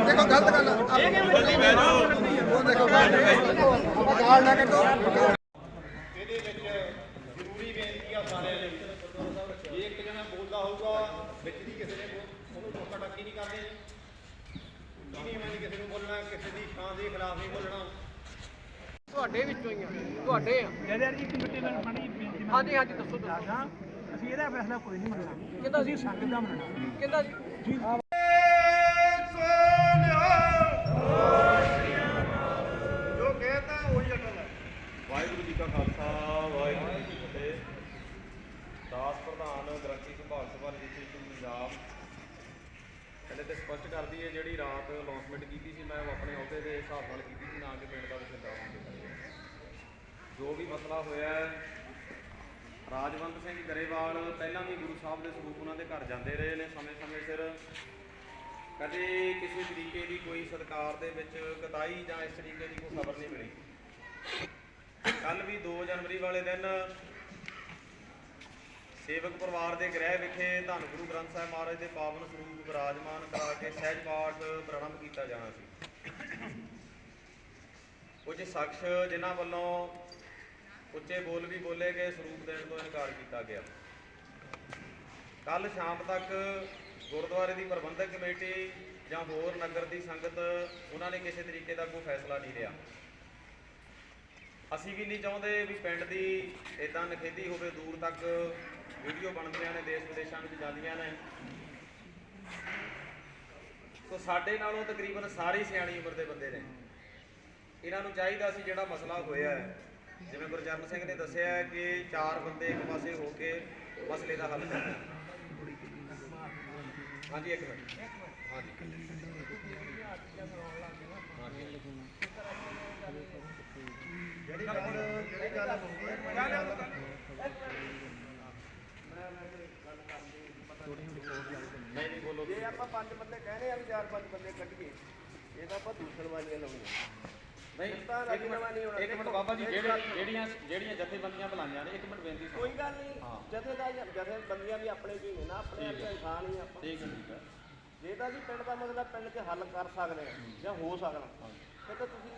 ਦੇਖੋ ਗਲਤ ਗੱਲ ਉਹ ਦੇਖੋ ਗਾਲ ਨਾ ਕੱਢੋ ਇਹਦੇ ਵਿੱਚ ਜ਼ਰੂਰੀ ਬੇਨਤੀ ਆ ਸਾਰਿਆਂ ਲਈ ਜੇ ਇੱਕ ਜਣਾ ਬੋਲਦਾ ਹੋਊਗਾ ਵਿੱਚ ਦੀ ਕਿਸੇ ਨੇ ਉਹਨੂੰ ਟੋਕਾ ਟਾਕੀ ਨਹੀਂ ਕਰਦੇ ਜੀ ਨਹੀਂ ਮੈਂ ਕਿਸੇ ਨੂੰ ਬੋਲਣਾ ਕਿਸੇ ਦੀ ਥਾਂ ਦੇ ਖਿਲਾਫ ਨਹੀਂ ਬੋਲਣਾ। ਤੁਹਾਡੇ ਵਿੱਚੋਂ ਹੀ ਆ ਤੁਹਾਡੇ ਆ। ਜਦਰ ਜੀ ਕਮੇਟੀ ਨਾਲ ਬਣੀ ਬੇਨਤੀ ਮੈਂ ਹਾਂਜੀ ਹਾਂਜੀ ਦੱਸੋ ਦੱਸੋ। ਅਸੀਂ ਇਹਦਾ ਫੈਸਲਾ ਕੋਈ ਨਹੀਂ ਮੰਨਣਾ। ਕਿਹਦਾ ਅਸੀਂ ਸੰਗਤ ਦਾ ਮੰਨਣਾ। ਕਿਹਦਾ ਜੀ? ਜੋ। ਕਹਿੰਦਾ ਉਹੀ ਅਟਲ ਹੈ ਵਾਹਿਗੁਰੂ ਜੀ ਕਾ ਖਾਲਸਾ ਵਾਹਿਗੁਰੂ ਜੀ ਕੀ ਫਤਿਹ। ਦਾਸ ਪ੍ਰਧਾਨ ਗ੍ਰੰਥੀ ਸੰਭਾਲ ਸਭਾ ਰਜਿਸਟ੍ਰੇਸ਼ਨ ਪੰਜਾਬ। ਕਹਿੰਦੇ ਤੇ ਸਪਸ਼ਟ ਕਰਦੀ ਹੈ ਜਿਹੜੀ ਰਾਤ ਅਨਾਉਂਸਮੈਂਟ ਕੀਤੀ ਸੀ, ਮੈਂ ਉਹ ਆਪਣੇ ਅਹੁਦੇ ਦੇ ਹਿਸਾਬ ਨਾਲ ਕੀਤੀ ਸੀ, ਨਾ ਕਿ ਪਿੰਡ ਦਾ ਵਸਿੰਦਾ ਹੋਣ ਜੋ ਵੀ ਮਸਲਾ ਹੋਇਆ ਹੈ, ਰਾਜਵੰਤ ਸਿੰਘ ਗਰੇਵਾਲ ਪਹਿਲਾਂ ਵੀ ਗੁਰੂ ਸਾਹਿਬ ਦੇ ਸਰੂਪ ਉਹਨਾਂ ਦੇ ਘਰ ਜਾਂਦੇ ਰਹੇ ਨੇ ਸਮੇਂ-ਸਮੇਂ ਸਿਰ। ਕਦੇ ਕਿਸੇ ਤਰੀਕੇ ਦੀ ਕੋਈ ਸਰਕਾਰ ਦੇ ਵਿੱਚ ਕਤਾਈ ਜਾਂ ਇਸ ਤਰੀਕੇ ਦੀ ਕੋਈ ਖਬਰ ਨਹੀਂ ਮਿਲੀ। ਕੱਲ ਵੀ 2 ਜਨਵਰੀ ਵਾਲੇ ਦਿਨ ਸੇਵਕ ਪਰਿਵਾਰ ਦੇ ਗ੍ਰਹਿ ਵਿਖੇ ਧੰਨ ਗੁਰੂ ਗ੍ਰੰਥ ਸਾਹਿਬ ਮਹਾਰਾਜ ਦੇ ਪਾਵਨ ਸਰੂਪ ਵਿਰਾਜਮਾਨ ਕਰਾ ਕੇ ਸਹਿਜ ਪਾਠ ਪ੍ਰਾਰੰਭ ਕੀਤਾ ਜਾਣਾ ਸੀ। ਕੁਝ ਸ਼ਖਸ ਜਿਨ੍ਹਾਂ ਵੱਲੋਂ ਉੱਚੇ ਬੋਲ ਵੀ ਬੋਲੇ ਗਏ, ਸਰੂਪ ਦੇਣ ਤੋਂ ਇਨਕਾਰ ਕੀਤਾ ਗਿਆ। ਕੱਲ ਸ਼ਾਮ ਤੱਕ ਗੁਰਦੁਆਰੇ ਦੀ ਪ੍ਰਬੰਧਕ ਕਮੇਟੀ ਜਾਂ ਹੋਰ ਨਗਰ ਦੀ ਸੰਗਤ ਉਹਨਾਂ ਨੇ ਕਿਸੇ ਤਰੀਕੇ ਦਾ ਕੋਈ ਫੈਸਲਾ ਨਹੀਂ ਲਿਆ। ਅਸੀਂ ਵੀ ਨਹੀਂ ਚਾਹੁੰਦੇ ਵੀ ਪਿੰਡ ਦੀ ਇਦਾਂ ਨਖੇਦੀ ਹੋਵੇ, ਦੂਰ ਤੱਕ ਵੀਡੀਓ ਬਣਦੀਆਂ ਨੇ, ਦੇਸ਼ ਵਿਦੇਸ਼ਾਂ ਵਿੱਚ ਜਾਂਦੀਆਂ ਨੇ। ਸੋ ਸਾਡੇ ਨਾਲੋਂ ਤਕਰੀਬਨ ਸਾਰੇ ਸਿਆਣੀ ਉਮਰ ਦੇ ਬੰਦੇ ਨੇ। ਇਹਨਾਂ ਨੂੰ ਚਾਹੀਦਾ ਸੀ ਜਿਹੜਾ ਮਸਲਾ ਹੋਇਆ ਹੈ। ਜਿਵੇਂ ਗੁਰਚਰਨ ਸਿੰਘ ਨੇ ਦੱਸਿਆ ਹੈ ਕਿ ਚਾਰ ਬੰਦੇ ਇੱਕ ਪਾਸੇ ਹੋ ਕੇ ਮਸਲੇ ਦਾ ਹੱਲ ਕਰਨਾ ਹਾਂਜੀ, ਇੱਕ ਮਿੰਟ। ਹਾਂਜੀ। ਜਿਹੜੀ ਗੱਲ ਜਿਹੜੀ ਗੱਲ ਹੋ ਗਈ ਨਹੀਂ ਨਹੀਂ ਬੋਲੋ ਜੇ ਆਪਾਂ ਪੰਜ ਬੰਦੇ ਕਹਿੰਦੇ ਆ ਵੀ ਚਾਰ ਪੰਜ ਬੰਦੇ ਕੱਢੀਏ ਇਹ ਤਾਂ ਆਪਾਂ ਦੂਸਰ ਵਾਲੀਆਂ ਲਾਉਣੀਆਂ ਨਹੀਂ ਤਾਂ ਇੱਕ ਰਾਜੀਨਾਮਾ ਨਹੀਂ ਹੋਣਾ। ਮਿੰਟ ਇੱਕ ਮਿੰਟ ਬਾਬਾ ਜੀ ਜਿਹੜੇ ਜਿਹੜੀਆਂ ਜਿਹੜੀਆਂ ਜਥੇਬੰਦੀਆਂ ਬੁਲਾਈਆਂ ਨੇ ਇੱਕ ਮਿੰਟ ਬੇਨਤੀ ਸੁਣੋ। ਕੋਈ ਗੱਲ ਨਹੀਂ। ਜਥੇ ਦਾ ਵੀ ਆਪਣੇ ਨੇ ਨਾ ਆਪਣੇ ਠੀਕ ਹੈ। ਇਨਸਾਨ ਹੀ ਆਪਾਂ ਠੀਕ ਹੈ ਠੀਕ ਹੈ ਜੇ ਤਾਂ ਅਸੀਂ ਪਿੰਡ ਦਾ ਮਸਲਾ ਪਿੰਡ 'ਚ ਹੱਲ ਕਰ ਸਕਦੇ ਆ ਜਾਂ ਹੋ ਸਕਦਾ ਫਿਰ ਤਾਂ ਤੁਸੀਂ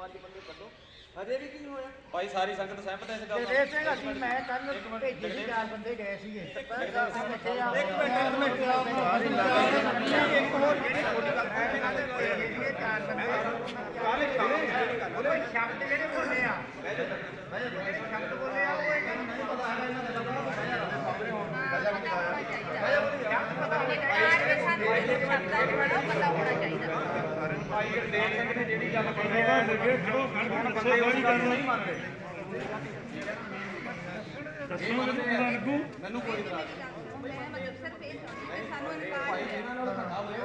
ਪੰਜ ਬੰਦੇ ਕੱਢੋ। ਹਜੇ ਵੀ ਕੀ ਹੋਇਆ? ਭਾਈ ਸਾਰੀ ਸੰਗਤ ਸਹਿਮਤ ਹੈ ਇਸ ਗੱਲ ਨਾਲ। ਜਗਦੇਵ ਸਿੰਘ ਅਸੀਂ ਮੈਂ ਕੱਲ ਭੇਜੀ ਸੀ ਜਗਦੇਵ ਚਾਰ ਬੰਦੇ ਗਏ ਸੀਗੇ। ਇੱਕ ਮਿੰਟ ਇੱਕ ਮਿੰਟ ਇੱਕ ਹੋਰ ਜਿਹੜੀ ਛੋਟੀ ਗੱਲ ਇਹਨਾਂ ਦੇ ਚਾਰ ਬੰਦੇ। ਉਹਦੇ ਸ਼ਬਦ ਜਿਹੜੇ ਬੋਲੇ ਆ। ਸ਼ਬਦ ਬੋਲੇ ਆ ਉਹ ਇਹਨਾਂ ਨੂੰ ਪਤਾ ਹੈ ਇਹਨਾਂ ਦਾ ਭਾਈ ਗੁਰਦੇਵ ਸਿੰਘ ਨੇ ਜਿਹੜੀ ਗੱਲ ਕਹੀ ਹੈ ਹੁਣ ਬੰਦੇ ਉਹਦੀ ਗੱਲ ਨਹੀਂ ਮੰਨਦੇ। ਮੈਨੂੰ ਕੋਈ ਇਤਰਾਜ਼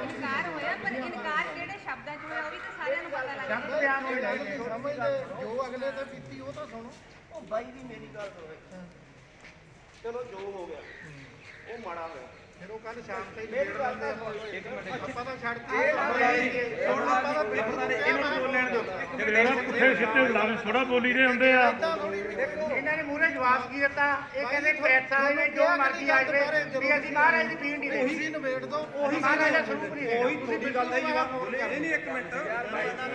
ਇਨਕਾਰ ਹੋਇਆ ਪਰ ਇਨਕਾਰ ਕਿਹੜੇ ਸ਼ਬਦਾਂ 'ਚ ਹੋਇਆ ਉਹ ਵੀ ਤਾਂ ਸਾਰਿਆਂ ਨੂੰ ਪਤਾ ਲੱਗ ਸ਼ਬਦ ਬਿਆਨ ਹੋ ਜਾਏ ਸਮਝਦੇ ਜੋ ਅਗਲੇ ਤੇ ਕੀਤੀ ਉਹ ਤਾਂ ਸੁਣੋ। ਉਹ ਬਾਈ ਦੀ ਮੇਰੀ ਗੱਲ ਸੁਣੋ। ਚਲੋ ਜੋ ਹੋ ਗਿਆ। ਉਹ ਮਾੜਾ ਹੋਇਆ। ਫਿਰ ਉਹ ਕੱਲ ਸ਼ਾਮ ਤਾਈਂ ਮੇਰੀ ਗੱਲ ਤਾਂ ਇੱਕ ਮਿੰਟ ਆਪਾਂ ਤਾਂ ਛੱਡ ਆਪਾਂ ਤਾਂ ਇਹਨੂੰ ਬੋਲਣ ਦਿਓ। ਜਿਹੜਾ ਪੁੱਠੇ ਸਿੱਧੇ ਲਾਵੇਂ ਥੋੜਾ ਬੋਲੀ ਦੇ ਹੁੰਦੇ ਆ। ਇਹਨਾਂ ਨੇ ਮੂਰੇ ਜਵਾਬ ਕੀ ਦਿੱਤਾ? ਇਹ ਕਹਿੰਦੇ ਪ੍ਰੈਸਾ ਨੇ ਜੋ ਮਰਜ਼ੀ ਆ ਜਾਵੇ ਵੀ ਅਸੀਂ ਮਹਾਰਾਜ ਦੀ ਪੀਣ ਨਹੀਂ ਉਹੀ ਦੇਣੀ ਨਿਬੇੜ ਦੋ ਉਹੀ ਮਹਾਰਾਜ ਦਾ ਸਰੂਪ ਨਹੀਂ ਹੈਗਾ। ਉਹੀ ਤੁਸੀਂ ਗੱਲ ਦਾ ਜਵਾਬ ਨਹੀਂ ਨਹੀਂ ਇੱਕ ਮਿੰਟ।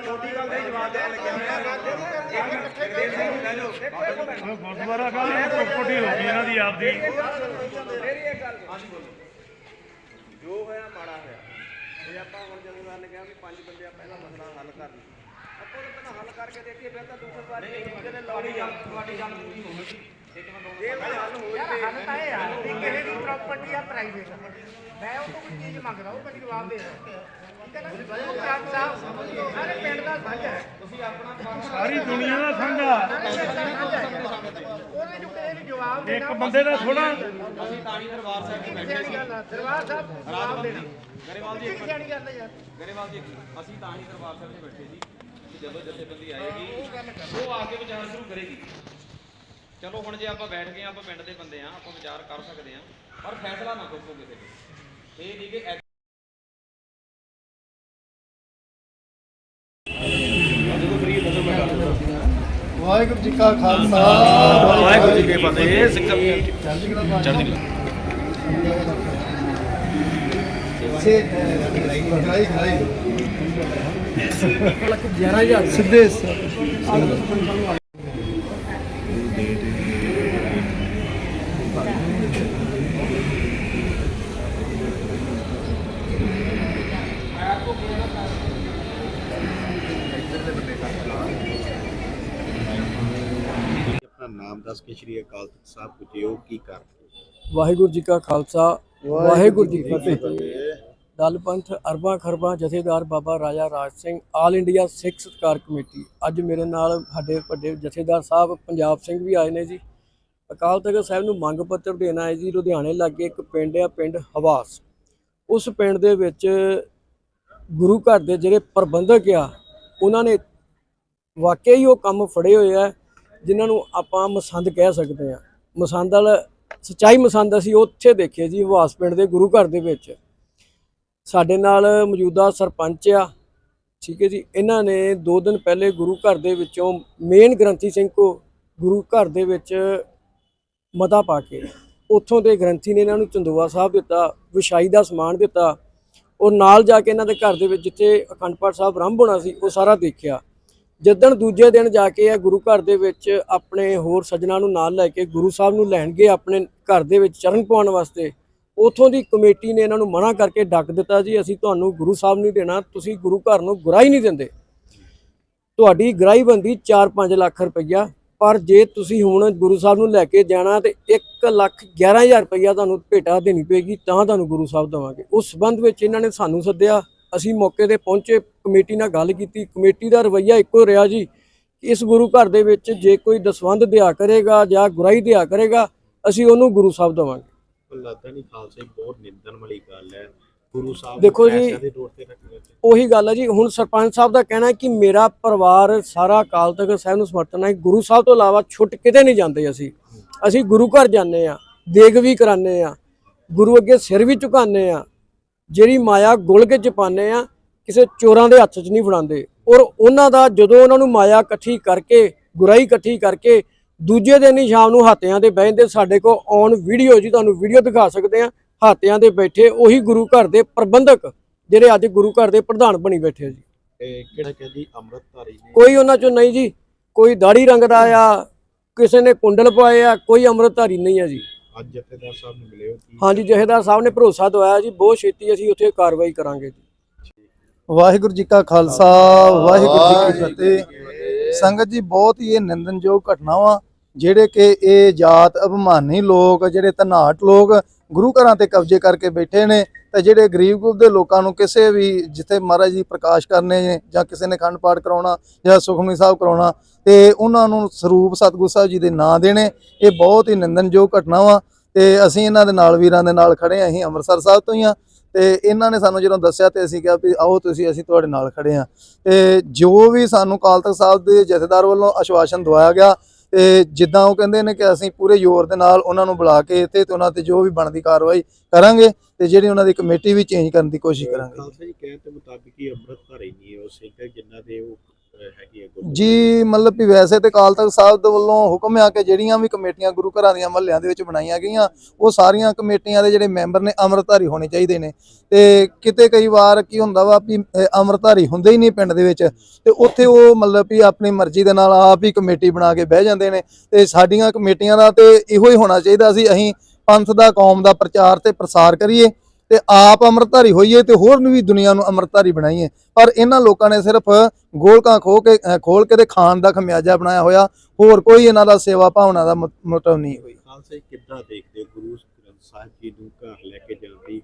ਛੋਟੀ ਗੱਲ ਦਾ ਜਵਾਬ ਦੇਣ ਲੱਗਿਆ ਉਹ ਗੁਰਦੁਆਰਾ ਕਹਿੰਦੇ? ਪ੍ਰਾਪਰਟੀ ਹੋ ਗਈ ਇਹਨਾਂ ਦੀ ਆਪਦੀ। ਮੇਰੀ ਇੱਕ ਗੱਲ ਹਾਂਜੀ ਬੋਲੋ ਜੋ ਹੋਇਆ ਮਾੜਾ ਹੋਇਆ। ਇਹ ਆਪਾਂ ਹੁਣ ਜਥੇਦਾਰ ਨੇ ਕਿਹਾ ਵੀ ਪੰਜ ਬੰਦੇ ਆ ਪਹਿਲਾ ਮਸਲਾ ਹੱਲ ਕਰ ਲਈ। ਆਪਾਂ ਉਹ ਪਹਿਲਾਂ ਹੱਲ ਕਰਕੇ ਦੇਖੀਏ ਫਿਰ ਤਾਂ ਦੂਸਰੀ ਵਾਰੀ ਕਿਸੇ ਨੇ ਲਾਉਣੀ ਆ। ਤੁਹਾਡੀ ਗੱਲ ਪੂਰੀ ਹੋ ਗਈ ਇੱਕ ਮਿੰਟ ਇਹ ਤਾਂ ਹੱਲ ਹੋ ਯਾਰ ਹੱਲ ਤਾਂ ਇਹ ਆ ਵੀ ਕਿਸੇ ਦੀ ਪ੍ਰਾਪਰਟੀ ਆ ਪ੍ਰਾਈਵੇਟ ਮੈਂ ਉਹ ਤੋਂ ਕੋਈ ਚੀਜ਼ ਮੰਗਦਾ ਉਹ ਮੈਨੂੰ ਜਵਾਬ ਦੇ ਰਿਹਾ। ਠੀਕ ਹੈ ਨਾ? ਉਹ ਪ੍ਰਾਪਤ ਸਾਹਿਬ ਸਾਰੇ ਪਿੰਡ ਦਾ ਸਾਂਝਾ ਹੈ। ਸਾਰੀ ਦੁਨੀਆ ਦਾ ਸੰਘਾ ਉਹਦੇ ਜੋ ਕਿਸੇ ਨੂੰ ਜਵਾਬ ਦੇਣਾ। ਇੱਕ ਬੰਦੇ ਦਾ ਥੋੜਾ ਅਸੀਂ ਤਾਂ ਹੀ ਦਰਬਾਰ ਸਾਹਿਬ ਇੱਕ ਬੈਠੇ ਸੀ। ਦਰਬਾਰ ਸਾਹਿਬ ਜਵਾਬ ਦੇਣਾ। ਗਰੇਵਾਲ ਜੀ ਇੱਕ ਸਿਆਣੀ ਗੱਲ ਯਾਰ। ਗਰੇਵਾਲ ਜੀ ਅਸੀਂ ਤਾਂ ਹੀ ਦਰਬਾਰ ਸਾਹਿਬ 'ਚ ਬੈਠੇ ਸੀ। ਕਿ ਜਦੋਂ ਜਥੇਬੰਦੀ ਆਏਗੀ ਉਹ ਆ ਕੇ ਵਿਚਾਰ ਸ਼ੁਰੂ ਕਰੇਗੀ। ਚਲੋ ਹੁਣ ਜੇ ਆਪਾਂ ਬੈਠ ਗਏ ਆਪਾਂ ਪਿੰਡ ਦੇ ਬੰਦੇ ਆ ਆਪਾਂ ਵਿਚਾਰ ਕਰ ਸਕਦੇ ਆ ਪਰ ਫੈਸਲਾ ਨਾ ਥੋਪੋ ਕਿਸੇ ਤੇ। ਇਹ ਨਹੀਂ ਕਿ ਵਾਹਿਗੁਰੂ ਜੀ ਕਾ ਖਾਲਸਾ। ਵਾਹਿਗੁਰੂ ਜੀ ਕੀ ਫਤਿਹ। ਸਿੱਖ ਚੜ੍ਹਦੀ ਕਲਾ ਸੇ ਖੜਾਈ ਖੜਾਈ। 11000 ਸਿੱਧੇ ਆਪਣਾ ਨਾਮ ਦੱਸ ਕੇ ਸ਼੍ਰੀ ਅਕਾਲ ਤਖਤ ਸਾਹਿਬ ਪੁੱਜੇ ਹੋ ਕੀ ਕਰ ਵਾਹਿਗੁਰੂ ਜੀ ਕਾ ਖਾਲਸਾ ਵਾਹਿਗੁਰੂ ਜੀ ਕੀ ਫਤਿਹ। ਦਲ ਪੰਥ ਅਰਬਾਂ ਖਰਬਾਂ ਜਥੇਦਾਰ ਬਾਬਾ ਰਾਜਾ ਰਾਜ ਸਿੰਘ ਆਲ ਇੰਡੀਆ ਸਿੱਖ ਸਤਕਾਰ ਕਮੇਟੀ। ਅੱਜ ਮੇਰੇ ਨਾਲ ਸਾਡੇ ਵੱਡੇ ਜਥੇਦਾਰ ਸਾਹਿਬ ਪੰਜਾਬ ਸਿੰਘ ਵੀ ਆਏ ਨੇ ਜੀ। ਅਕਾਲ ਤਖਤ ਸਾਹਿਬ ਨੂੰ ਮੰਗ ਪੱਤਰ ਦੇਣਾ ਹੈ ਜੀ ਲੁਧਿਆਣੇ ਲਾਗੇ ਇੱਕ ਪਿੰਡ ਆ ਪਿੰਡ ਹਵਾਸ। ਉਸ ਪਿੰਡ ਦੇ ਵਿੱਚ ਗੁਰੂ ਘਰ ਦੇ ਜਿਹੜੇ ਪ੍ਰਬੰਧਕ ਆ ਉਹਨਾਂ ਨੇ ਵਾਕਿਆ ਹੀ ਉਹ ਕੰਮ ਫੜੇ ਹੋਏ ਆ। ਜਿਨ੍ਹਾਂ ਨੂੰ ਆਪਾਂ ਮਸੰਦ ਕਹਿ ਸਕਦੇ ਆ ਮਸੰਦ ਵਾਲਾ ਸੱਚਾਈ ਮਸੰਦ ਅਸੀਂ ਉੱਥੇ ਦੇਖੇ ਜੀ ਹਵਾਸ ਪਿੰਡ ਦੇ ਗੁਰੂ ਘਰ ਦੇ ਵਿੱਚ। ਸਾਡੇ ਨਾਲ ਮੌਜੂਦਾ ਸਰਪੰਚ ਆ, ਠੀਕ ਹੈ ਜੀ। ਇਹਨਾਂ ਨੇ 2 ਦਿਨ ਪਹਿਲੇ ਗੁਰੂ ਘਰ ਦੇ ਵਿੱਚੋਂ ਮੇਨ ਗ੍ਰੰਥੀ ਸਿੰਘ ਕੋ ਗੁਰੂ ਘਰ ਦੇ ਵਿੱਚ ਮਤਾ ਪਾ ਕੇ, ਉੱਥੋਂ ਦੇ ਗ੍ਰੰਥੀ ਨੇ ਇਹਨਾਂ ਨੂੰ ਚੰਦੋਆ ਸਾਹਿਬ ਦਿੱਤਾ, ਵਿਛਾਈ ਦਾ ਸਮਾਨ ਦਿੱਤਾ। ਔਰ ਨਾਲ ਜਾ ਕੇ ਇਹਨਾਂ ਦੇ ਘਰ ਦੇ ਵਿੱਚ ਜਿੱਥੇ ਅਖੰਡ ਪਾਠ ਸਾਹਿਬ ਆਰੰਭ ਹੋਣਾ ਸੀ, ਉਹ ਸਾਰਾ ਦੇਖਿਆ। ਜਿੱਦਣ ਦੂਜੇ ਦਿਨ ਜਾ ਕੇ ਇਹ ਗੁਰੂ ਘਰ ਦੇ ਵਿੱਚ ਆਪਣੇ ਹੋਰ ਸੱਜਣਾ ਨੂੰ ਨਾਲ ਲੈ ਕੇ ਗੁਰੂ ਸਾਹਿਬ ਨੂੰ ਲੈਣਗੇ ਆਪਣੇ ਘਰ ਦੇ ਵਿੱਚ ਚਰਨ ਪਾਉਣ ਵਾਸਤੇ, ਉਥੋਂ ਦੀ ਕਮੇਟੀ ਨੇ ਇਹਨਾਂ ਨੂੰ ਮਨਾ ਕਰਕੇ ਡੱਕ ਦਿੱਤਾ ਜੀ, ਅਸੀਂ ਤੁਹਾਨੂੰ ਗੁਰੂ ਸਾਹਿਬ ਨਹੀਂ ਦੇਣਾ, ਤੁਸੀਂ ਗੁਰੂ ਘਰ ਨੂੰ ਗੁਰਾਈ ਨਹੀਂ ਦਿੰਦੇ। ਤੁਹਾਡੀ ਗ੍ਰਾਈ ਬੰਦੀ 4-5 ਲੱਖ ਰੁਪਈਆ, ਪਰ ਜੇ ਤੁਸੀਂ ਹੁਣ ਗੁਰੂ ਸਾਹਿਬ ਨੂੰ ਲੈ ਕੇ ਜਾਣਾ ਤੇ 1 ਲੱਖ 11000 ਰੁਪਈਆ ਤੁਹਾਨੂੰ ਭੇਟਾ ਦੇਣੀ ਪਏਗੀ, ਤਾਂ ਤੁਹਾਨੂੰ ਗੁਰੂ ਸਾਹਿਬ ਦੇਵਾਂਗੇ। ਉਸ ਸੰਬੰਧ ਵਿੱਚ ਇਹਨਾਂ ਨੇ ਸਾਨੂੰ ਸੱਦਿਆ। ਅਸੀਂ ਮੌਕੇ ਤੇ ਪਹੁੰਚੇ ਕਮੇਟੀ ਨਾਲ ਗੱਲ ਕੀਤੀ। ਕਮੇਟੀ ਦਾ ਰਵੱਈਆ ਇੱਕੋ ਰਿਹਾ ਜੀ ਇਸ ਗੁਰੂ ਘਰ ਦੇ ਵਿੱਚ ਜੇ ਕੋਈ ਦਸਵੰਧ ਦਿਆ ਕਰੇਗਾ ਜਾਂ ਗੁਰਾਈ ਦਿਆ ਕਰੇਗਾ ਅਸੀਂ ਉਹਨੂੰ ਗੁਰੂ ਸਾਹਿਬ ਦੇਵਾਂਗੇ। ਲੱਗਦਾ ਨਹੀਂ ਖਾਲਸਾ ਜੀ ਬਹੁਤ ਨਿੰਦਣ ਵਾਲੀ ਗੱਲ ਹੈ। ਗੁਰੂ ਸਾਹਿਬ ਨੂੰ ਦੇਖੋ ਜੀ। ਉਹੀ ਗੱਲ ਹੈ ਜੀ ਹੁਣ ਸਰਪੰਚ ਸਾਹਿਬ ਦਾ ਕਹਿਣਾ ਕਿ ਮੇਰਾ ਪਰਿਵਾਰ ਸਾਰਾ ਅਕਾਲ ਤਖਤ ਸਾਹਿਬ ਨੂੰ ਸਮਰਥਨ ਹੈ। ਗੁਰੂ ਸਾਹਿਬ ਤੋਂ ਇਲਾਵਾ ਛੁੱਟ ਕਿਤੇ ਨਹੀਂ ਜਾਂਦੇ ਅਸੀਂ। ਅਸੀਂ ਗੁਰੂ ਘਰ ਜਾਂਦੇ ਆ ਦੇਗ ਵੀ ਕਰਾਉਂਦੇ ਆ ਗੁਰੂ ਅੱਗੇ ਸਿਰ ਵੀ ਝੁਕਾਉਂਦੇ ਆ ਜਿਹੜੀ ਮਾਇਆ ਗੁਲ ਕੇ ਚਪਾਉਂਦੇ ਆ ਕਿਸੇ ਚੋਰਾਂ ਦੇ ਹੱਥ 'ਚ ਨਹੀਂ ਫੜਾਉਂਦੇ। ਔਰ ਉਹਨਾਂ ਦਾ ਜਦੋਂ ਉਹਨਾਂ ਨੂੰ ਮਾਇਆ ਇਕੱਠੀ ਕਰਕੇ ਗੁਰਾਈ ਇਕੱਠੀ ਕਰਕੇ ਦੂਜੇ ਦਿਨ ਹੀ ਸ਼ਾਮ ਨੂੰ ਹਾਤਿਆਂ ਤੇ ਬਹਿੰਦੇ ਸਾਡੇ ਕੋਲ ਔਨ ਵੀਡੀਓ ਜੀ ਤੁਹਾਨੂੰ ਵੀਡੀਓ ਦਿਖਾ ਸਕਦੇ ਆ। ਹਾਤਿਆਂ ਤੇ ਬੈਠੇ ਉਹੀ ਗੁਰੂ ਘਰ ਦੇ ਪ੍ਰਬੰਧਕ ਜਿਹੜੇ ਅੱਜ ਗੁਰੂ ਘਰ ਦੇ ਪ੍ਰਧਾਨ ਬਣੀ ਬੈਠੇ ਜੀ। ਤੇ ਕਿਹੜਾ ਕਿ ਜੀ ਅੰਮ੍ਰਿਤਧਾਰੀ ਨੇ? ਕੋਈ ਉਹਨਾਂ ਚੋਂ ਨਹੀਂ ਜੀ ਕੋਈ ਦਾੜੀ ਰੰਗਦਾ ਆ ਕਿਸੇ ਨੇ ਕੁੰਡਲ ਪਾਏ ਆ ਕੋਈ ਅੰਮ੍ਰਿਤਧਾਰੀ ਨਹੀਂ ਆ ਜੀ। ਅੱਜ ਜਥੇਦਾਰ ਸਾਹਿਬ ਨੂੰ ਮਿਲੇ ਹੋ ਕੀ? ਹਾਂਜੀ ਜਹੇਦਾਰ ਸਾਹਿਬ ਨੇ ਭਰੋਸਾ ਦਵਾਇਆ ਜੀ ਬਹੁਤ ਛੇਤੀ ਅਸੀਂ ਉੱਥੇ ਕਾਰਵਾਈ ਕਰਾਂਗੇ ਜੀ। ਵਾਹਿਗੁਰੂ ਜੀ ਕਾ ਖਾਲਸਾ ਵਾਹਿਗੁਰੂ ਜੀ ਕੀ ਫਤਿਹ। ਸੰਗਤ ਜੀ ਬਹੁਤ ਹੀ ਇਹ ਨਿੰਦਨਯੋਗ ਘਟਨਾਵਾਂ ਜਿਹੜੇ ਕਿ ਇਹ ਜਾਤ ਅਭਿਮਾਨੀ ਲੋਕ ਜਿਹੜੇ ਧਨਾਟ ਲੋਕ ਗੁਰੂ ਘਰਾਂ ਤੇ ਕਬਜ਼ੇ ਕਰਕੇ ਬੈਠੇ ਨੇ। ਤੇ ਜਿਹੜੇ ਗਰੀਬ ਗੂਬ ਦੇ ਲੋਕਾਂ ਨੂੰ ਕਿਸੇ ਵੀ ਜਿੱਥੇ ਮਹਾਰਾਜ ਜੀ ਪ੍ਰਕਾਸ਼ ਕਰਨੇ ਜਾਂ ਕਿਸੇ ਨੇ ਖੰਡ ਪਾਠ ਕਰਾਉਣਾ ਜਾਂ ਸੁਖਮਨੀ ਸਾਹਿਬ ਕਰਾਉਣਾ ਤੇ ਉਹਨਾਂ ਨੂੰ ਸਰੂਪ ਸਤਿਗੁਰੂ ਸਾਹਿਬ ਜੀ ਦੇ ਨਾਂ ਦੇਣੇ, ਇਹ ਬਹੁਤ ਹੀ ਨਿੰਦਨਯੋਗ ਘਟਨਾਵਾਂ ਤੇ ਅਸੀਂ ਇਹਨਾਂ ਦੇ ਨਾਲ ਵੀਰਾਂ ਦੇ ਨਾਲ ਖੜੇ ਹਾਂ, ਅਸੀਂ ਅੰਮ੍ਰਿਤਸਰ ਸਾਹਿਬ ਤੋਂ ਹੀ ਆ ਤੇ ਇਹਨਾਂ ਨੇ ਸਾਨੂੰ ਜਦੋਂ ਦੱਸਿਆ ਤੇ ਅਸੀਂ ਕਿਹਾ ਵੀ ਆਓ ਤੁਸੀਂ, ਅਸੀਂ ਤੁਹਾਡੇ ਨਾਲ ਖੜੇ ਆ ਤੇ ਜੋ ਵੀ ਸਾਨੂੰ ਕਾਲ ਤਖਤ ਸਾਹਿਬ ਦੇ ਜਥੇਦਾਰ ਵੱਲੋਂ ਆਸ਼ਵਾਸਨ ਦਵਾਇਆ ਗਿਆ ਤੇ ਜਿੱਦਾਂ ਉਹ ਕਹਿੰਦੇ ਨੇ ਕਿ ਅਸੀਂ ਪੂਰੇ ਜ਼ੋਰ ਦੇ ਨਾਲ ਉਹਨਾਂ ਨੂੰ ਬੁਲਾ ਕੇ ਇੱਥੇ ਤੇ ਉਹਨਾਂ ਤੇ ਜੋ ਵੀ ਬਣਦੀ ਕਾਰਵਾਈ ਕਰਾਂਗੇ ਤੇ ਜਿਹੜੀ ਉਹਨਾਂ ਦੀ ਕਮੇਟੀ ਵੀ ਚੇਂਜ ਕਰਨ ਦੀ ਕੋਸ਼ਿਸ਼ ਕਰਾਂਗੇ ਖਾਲਸਾ ਜੀ ਕਹਿਣ ਦੇ ਮੁਤਾਬਿਕ ਹੀ ਅੰਮ੍ਰਿਤਧਾਰੀ ਨਹੀਂ ਉਹ ਸਿੰਘ ਜਿਨ੍ਹਾਂ ਦੇ ਉਹ ਹੈਗੀ ਹੈ ਗੁਰੂ ਜੀ ਮਤਲਬ ਵੀ ਵੈਸੇ ਤੇ ਕਾਲ ਤਖਤ ਸਾਹਿਬ ਦੇ ਵੱਲੋਂ ਹੁਕਮ ਆ ਕਿ ਜਿਹੜੀਆਂ ਵੀ ਕਮੇਟੀਆਂ ਗੁਰੂ ਘਰਾਂ ਦੀਆਂ ਮਹੱਲਿਆਂ ਦੇ ਵਿੱਚ ਬਣਾਈਆਂ ਗਈਆਂ ਉਹ ਸਾਰੀਆਂ ਕਮੇਟੀਆਂ ਦੇ ਜਿਹੜੇ ਮੈਂਬਰ ਨੇ ਅੰਮ੍ਰਿਤਧਾਰੀ ਹੋਣੇ ਚਾਹੀਦੇ ਨੇ। ਤੇ ਕਿਤੇ ਕਈ ਵਾਰ ਕੀ ਹੁੰਦਾ ਵਾ ਵੀ ਅੰਮ੍ਰਿਤਧਾਰੀ ਹੁੰਦੇ ਹੀ ਨਹੀਂ ਪਿੰਡ ਦੇ ਵਿੱਚ ਤੇ ਉੱਥੇ ਉਹ ਮਤਲਬ ਵੀ ਆਪਣੀ ਮਰਜ਼ੀ ਦੇ ਨਾਲ ਆਪ ਹੀ ਕਮੇਟੀ ਬਣਾ ਕੇ ਬਹਿ ਜਾਂਦੇ ਨੇ। ਤੇ ਸਾਡੀਆਂ ਕਮੇਟੀਆਂ ਦਾ ਤੇ ਇਹੋ ਹੀ ਹੋਣਾ ਚਾਹੀਦਾ ਸੀ ਅਸੀਂ ਪੰਥ ਦਾ ਕੌਮ ਦਾ ਪ੍ਰਚਾਰ ਤੇ ਪ੍ਰਸਾਰ ਕਰੀਏ। ਤੇ ਆਪ ਅੰਮ੍ਰਿਤਧਾਰੀ ਹੋਈਏ ਤੇ ਹੋਰ ਨੂੰ ਵੀ ਦੁਨੀਆ ਨੂੰ ਅੰਮ੍ਰਿਤਧਾਰੀ ਬਣਾਈਏ। ਪਰ ਇਹਨਾਂ ਲੋਕਾਂ ਨੇ ਸਿਰਫ ਗੋਲਕਾਂ ਖੋ ਕੇ ਖੋਲ ਕੇ ਤੇ ਖਾਣ ਦਾ ਖਮਿਆਜਾ ਬਣਾਇਆ ਹੋਇਆ। ਹੋਰ ਕੋਈ ਇਹਨਾਂ ਦਾ ਸੇਵਾ ਭਾਵਨਾ ਦਾ ਮਤ- ਮੋਟਿਵ ਨਹੀਂ ਹੋਈ। ਖਾਲਸਾ ਜੀ ਕਿੱਦਾਂ ਦੇਖਦੇ ਹੋ ਗੁਰੂ ਗ੍ਰੰਥ ਸਾਹਿਬ ਜੀ ਨੂੰ ਘਰ ਲੈ ਕੇ ਜਾਣ ਦੀ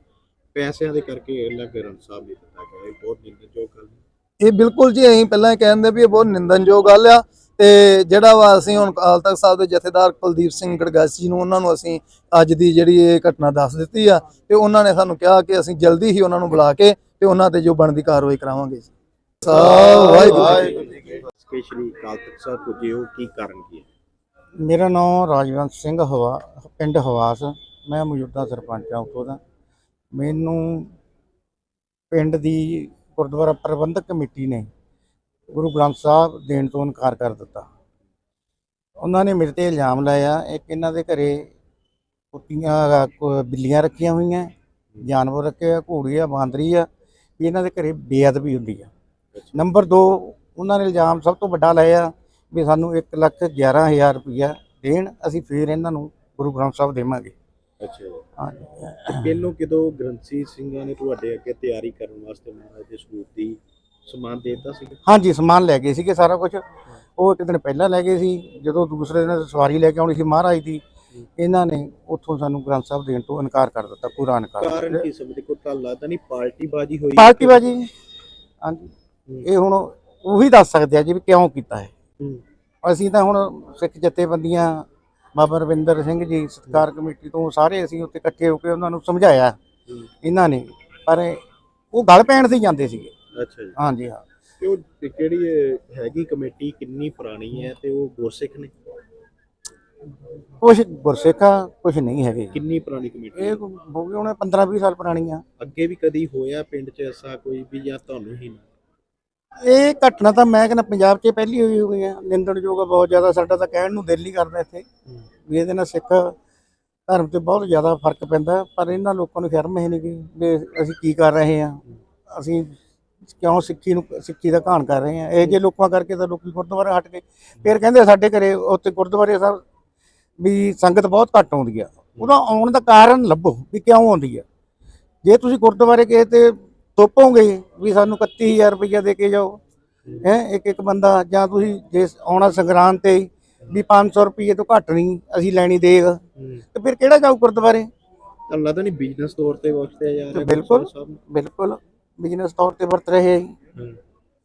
ਪੈਸਿਆਂ ਦੇ ਕਰਕੇ ਅਲੱਗ ਗ੍ਰੰਥ ਸਾਹਿਬ ਨਹੀਂ ਦਿੱਤਾ ਗਿਆ। ਇਹ ਬਹੁਤ ਨਿੰਦਣਯੋਗ ਗੱਲ ਹੈ। ਇਹ ਬਿਲਕੁਲ ਜੀ ਅਸੀਂ ਪਹਿਲਾਂ ਕਹਿੰਦੇ ਵੀ ਇਹ ਬਹੁਤ ਨਿੰਦਨਯੋਗ ਗੱਲ ਆ। ਤੇ ਜਿਹੜਾ ਵਾ ਅਸੀਂ ਹੁਣ ਅਕਾਲ ਤਖਤ ਸਾਹਿਬ ਦੇ ਜਥੇਦਾਰ ਕੁਲਦੀਪ ਸਿੰਘ ਗੜਗਾਸੀ ਜੀ ਨੂੰ ਉਹਨਾਂ ਨੂੰ ਅਸੀਂ ਅੱਜ ਦੀ ਜਿਹੜੀ ਇਹ ਘਟਨਾ ਦੱਸ ਦਿੱਤੀ ਆ ਤੇ ਉਹਨਾਂ ਨੇ ਸਾਨੂੰ ਕਿਹਾ ਕਿ ਅਸੀਂ ਜਲਦੀ ਹੀ ਉਹਨਾਂ ਨੂੰ ਬੁਲਾ ਕੇ ਤੇ ਉਹਨਾਂ ਤੇ ਜੋ ਬਣਦੀ ਕਾਰਵਾਈ ਕਰਾਵਾਂਗੇ ਵਾਹਿਗੁਰੂ ਜੀ ਕੀ ਸ਼੍ਰੀ ਅਕਾਲ ਤਖਤ ਸਾਹਿਬ ਪੁੱਜੇ ਹੋ ਕੀ ਕਾਰਨ ਕੀ ਹੈ? ਮੇਰਾ ਨਾਮ ਰਾਜਵੰਸ਼ ਸਿੰਘ ਹਵਾ ਪਿੰਡ ਹਵਾਸ ਮੈਂ ਮੌਜੂਦਾ ਸਰਪੰਚ ਹਾਂ ਉੱਥੋਂ ਦਾ। ਮੈਨੂੰ ਪਿੰਡ ਦੀ ਗੁਰਦੁਆਰਾ ਪ੍ਰਬੰਧਕ ਕਮੇਟੀ ਨੇ ਗੁਰੂ ਗ੍ਰੰਥ ਸਾਹਿਬ ਦੇਣ ਤੋਂ ਇਨਕਾਰ ਕਰ ਦਿੱਤਾ। ਉਹਨਾਂ ਨੇ ਮੇਰੇ ਤੇ ਇਲਜ਼ਾਮ ਲਾਇਆ ਇੱਕ ਇਹਨਾਂ ਦੇ ਘਰੇ ਕੁੱਤੀਆਂ ਬਿੱਲੀਆਂ ਰੱਖੀਆਂ ਹੋਈਆਂ ਜਾਨਵਰ ਰੱਖੇ ਆ ਘੋੜੀ ਆ ਬਾਂਦਰੀ ਆ ਵੀ ਇਹਨਾਂ ਦੇ ਘਰੇ ਬੇਅਦਬੀ ਹੁੰਦੀ ਆ। ਨੰਬਰ 2 ਉਹਨਾਂ ਨੇ ਇਲਜ਼ਾਮ ਸਭ ਤੋਂ ਵੱਡਾ ਲਾਇਆ ਵੀ ਸਾਨੂੰ 1 ਲੱਖ 11000 ਰੁਪਇਆ ਦੇਣ ਅਸੀਂ ਫੇਰ ਇਹਨਾਂ ਨੂੰ ਗੁਰੂ ਗ੍ਰੰਥ ਸਾਹਿਬ ਦੇਵਾਂਗੇ। ਅੱਛਾ ਪਹਿਲੋਂ ਕਿਦੋਂ ਗ੍ਰੰਥੀ ਸਿੰਘਾਂ ਨੇ ਤੁਹਾਡੇ ਅੱਗੇ ਤਿਆਰੀ ਕਰਨ ਵਾਸਤੇ ਮਹਾਰਾਜ ਦੇ ਸਰੂਪ ਦੀ ਸਮਾਨ ਦਿੱਤਾ ਸੀ ਹਾਂਜੀ ਸਮਾਨ ਲੈ ਗਏ ਸੀਗੇ ਸਾਰਾ ਕੁਝ ਉਹ ਇੱਕ ਦਿਨ ਪਹਿਲਾਂ ਲੈ ਗਏ ਸੀ ਜਦੋਂ ਦੂਸਰੇ ਦਿਨ ਸਵਾਰੀ ਲੈ ਕੇ ਆਉਣੀ ਸੀ ਮਹਾਰਾਜ ਦੀ ਇਹਨਾਂ ਨੇ ਉੱਥੋਂ ਸਾਨੂੰ ਗ੍ਰੰਥ ਸਾਹਿਬ ਦੇਣ ਤੋਂ ਇਨਕਾਰ ਕਰ ਦਿੱਤਾ ਪੂਰਾ ਇਨਕਾਰ। ਕਾਰਨ ਕੀ ਸਮਝਦੇ ਕੋਈ ਤਾਂ ਲੱਗਦਾ ਨਹੀਂ ਪਾਰਟੀ ਬਾਜੀ ਹੋਈ। ਪਾਰਟੀ ਬਾਜੀ ਹਾਂਜੀ। ਇਹ ਹੁਣ ਉਹੀ ਦੱਸ ਸਕਦੇ ਆ ਜੀ ਵੀ ਕਿਉਂ ਕੀਤਾ ਹੈ। ਅਸੀਂ ਤਾਂ ਹੁਣ ਸਿੱਖ ਜਥੇਬੰਦੀਆਂ ਬਾਬਾ ਰਵਿੰਦਰ ਸਿੰਘ ਜੀ ਸਤਕਾਰ ਕਮੇਟੀ ਤੋਂ ਸਾਰੇ ਅਸੀਂ ਉੱਥੇ ਇਕੱਠੇ ਹੋ ਕੇ ਉਹਨਾਂ ਨੂੰ ਸਮਝਾਇਆ। ਇਹਨਾਂ ਨੇ ਪਰ ਉਹ ਗੱਲ ਪੈਣ ਤੇ ਜਾਂਦੇ ਸੀਗੇ। ਅੱਛਾ ਜੀ। ਹਾਂਜੀ ਹਾਂ। ਤੇ ਉਹ ਕਿਹੜੀ ਇਹ ਹੈਗੀ ਕਮੇਟੀ ਕਿੰਨੀ ਪੁਰਾਣੀ ਹੈ ਤੇ ਉਹ ਗੁਰਸਿੱਖ ਨੇ? ਕੁਛ ਗੁਰਸਿੱਖਾ ਕੁਛ ਨਹੀਂ ਹੈਗੇ। ਕਿੰਨੀ ਪੁਰਾਣੀ ਕਮੇਟੀ ਇਹ ਹੋ? ਗਏ ਹੁਣ 15 20 ਸਾਲ ਪੁਰਾਣੀ ਆ। ਅੱਗੇ ਵੀ ਕਦੀ ਹੋਇਆ ਪਿੰਡ 'ਚ ਐਸਾ ਕੋਈ ਵੀ ਜਾਂ ਤੁਹਾਨੂੰ ਹੀ ਨਾ ਇਹ ਘਟਨਾ ਤਾਂ ਮੈਂ ਕਹਿੰਦਾ ਪੰਜਾਬ 'ਚ ਪਹਿਲੀ ਹੋਈ ਹੋਈ ਆ। ਨਿੰਦਣਯੋਗ ਆ ਬਹੁਤ ਜ਼ਿਆਦਾ ਸਾਡਾ ਤਾਂ ਕਹਿਣ ਨੂੰ ਦਿਲ ਨਹੀਂ ਕਰਦਾ ਇੱਥੇ ਵੀ ਇਹਦੇ ਨਾਲ ਸਿੱਖ ਧਰਮ ਤੇ ਬਹੁਤ ਜ਼ਿਆਦਾ ਫ਼ਰਕ ਪੈਂਦਾ। ਪਰ ਇਹਨਾਂ ਲੋਕਾਂ ਨੂੰ ਸ਼ਰਮ ਹੈ ਨਹੀਂ ਵੀ ਅਸੀਂ ਕੀ ਕਰ ਰਹੇ ਆ। ਅਸੀਂ ਕਿਉਂ ਸਿੱਖੀ ਨੂੰ ਸਿੱਖੀ ਦਾ ਘਾਣ ਕਰ ਰਹੇ ਆ? ਇਹ ਜੇ ਲੋਕਾਂ ਕਰਕੇ ਤਾਂ ਲੋਕੀ ਗੁਰਦੁਆਰੇ ਹਟ ਗਏ। ਫਿਰ ਕਹਿੰਦੇ ਸਾਡੇ ਘਰੇ ਉੱਥੇ ਗੁਰਦੁਆਰੇ ਸਾਹਿਬ ਵੀ ਸੰਗਤ ਬਹੁਤ ਘੱਟ ਆਉਂਦੀ ਆ। ਉਹਦਾ ਆਉਣ ਦਾ ਕਾਰਨ ਲੱਭੋ ਵੀ ਕਿਉਂ ਆਉਂਦੀ ਆ। ਜੇ ਤੁਸੀਂ ਗੁਰਦੁਆਰੇ ਗਏ ਤੇ ਤੋਪੋਗੇ ਵੀ ਸਾਨੂੰ 31000 ਰੁਪਈਆ ਦੇ ਕੇ ਜਾਓ। ਹੈ ਇੱਕ ਇੱਕ ਬੰਦਾ ਜਾਂ ਤੁਸੀਂ ਜੇ ਆਉਣਾ ਸੰਗਰਾਂਦ ਤੇ ਵੀ 500 ਰੁਪਏ ਤੋਂ ਘੱਟ ਨਹੀਂ ਅਸੀਂ ਲੈਣੀ ਦੇਗ ਤੇ ਫਿਰ ਕਿਹੜਾ ਜਾਊ ਗੁਰਦੁਆਰੇ? ਲੱਗਦਾ ਨਹੀਂ ਬਿਜ਼ਨਸ ਤੌਰ ਤੇ ਵਰਤਿਆ ਜਾ ਰਿਹਾ ਬਿਲਕੁਲ। ਬਿਲਕੁਲ। ਬਿਜ਼ਨਸ ਤੌਰ ਤੇ ਵਰਤ ਰਹੇ ਜੀ। ਹੂੰ।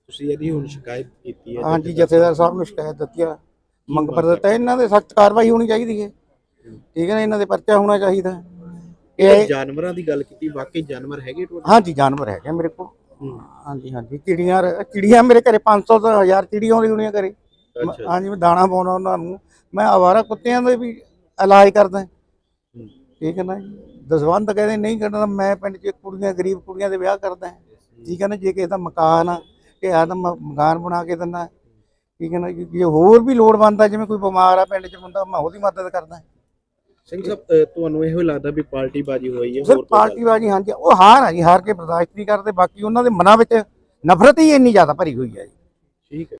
ਤੁਸੀਂ ਇਹਦੀ ਹੁਣ ਸ਼ਿਕਾਇਤ ਕੀਤੀ ਹੈ ਹਾਂਜੀ ਜਥੇਦਾਰ ਸਾਹਿਬ ਨੂੰ ਸ਼ਿਕਾਇਤ ਦਿੱਤੀ ਆ। ਮੰਗ ਪਰ ਦਿੱਤਾ। ਇਹਨਾਂ ਦੇ ਸਖਤ ਕਾਰਵਾਈ ਹੋਣੀ ਚਾਹੀਦੀ ਹੈ। ਠੀਕ ਹੈ ਨਾ ਇਹਨਾਂ ਦੇ ਪਰਚਾ ਹੋਣਾ ਚਾਹੀਦਾ ਇਹ ਜਾਨਵਰਾਂ ਦੀ ਗੱਲ ਕੀਤੀ ਵਾਕਈ ਜਾਨਵਰ ਹੈਗੇ ਤੁਹਾਡੇ? ਹਾਂਜੀ ਜਾਨਵਰ ਹੈਗੇ ਮੇਰੇ ਕੋਲ। ਹੂੰ। ਹਾਂਜੀ ਹਾਂਜੀ। ਚਿੜੀਆਂ ਰ- ਚਿੜੀਆਂ ਮੇਰੇ ਘਰੇ 500 ਤੋਂ 1000 ਚਿੜੀਆਂ ਆਉਂਦੀ ਹੋਣੀਆਂ ਘਰੇ। ਮੈਂ- ਅੱਛਾ। ਹਾਂਜੀ ਮੈਂ ਦਾਣਾ ਪਾਉਣਾ ਉਹਨਾਂ ਨੂੰ। ਮੈਂ ਆਵਾਰਾ ਕੁੱਤਿਆਂ ਦਾ ਵੀ ਇਲਾਜ ਕਰਦਾ। ਠੀਕ ਹੈ ਨਾ ਜੀ? ਦਸਵੰਦ ਕਹਿੰਦੇ ਨਹੀਂ ਕਰਨਾ ਮੈਂ ਪਿੰਡ 'ਚ ਕੁੜੀਆਂ ਗਰੀਬ ਕੁੜੀਆਂ ਦੇ ਵਿਆਹ ਕਰਦਾ ਠੀਕ ਹੈ ਨਾ? ਜੇ ਕਿਸੇ ਦਾ ਮਕਾਨ ਆ ਕਿ ਆ ਤਾਂ ਮ- ਮਕਾਨ ਬਣਾ ਕੇ ਦਿੰਦਾ ਠੀਕ ਹੈ ਨਾ ਜੀ? ਹੋਰ ਵੀ ਲੋੜਵੰਦ ਆ ਜਿਵੇਂ ਕੋਈ ਬਿਮਾਰ ਆ ਪਿੰਡ 'ਚ ਬੰਦਾ ਮੈਂ ਉਹਦੀ ਮਦਦ ਕਰਦਾ ਸਿੰਘ ਸਾਹਿਬ ਤੁਹਾਨੂੰ ਇਹੋ ਲੱਗਦਾ ਵੀ ਪਾਰਟੀ ਬਾਜੀ ਹੋਈ ਹੈ ਹੋਰ ਪਾਰਟੀ ਬਾਜੀ ਹਾਂਜੀ ਉਹ ਹਾਰ ਆ ਜੀ ਹਾਰ ਕੇ ਬਰਦਾਸ਼ਤ ਨਹੀਂ ਕਰਦੇ ਬਾਕੀ ਉਹਨਾਂ ਦੇ ਮਨਾਂ ਵਿੱਚ ਨਫ਼ਰਤ ਹੀ ਇੰਨੀ ਜ਼ਿਆਦਾ ਭਰੀ ਹੋਈ ਹੈ ਜੀ। ਠੀਕ ਹੈ।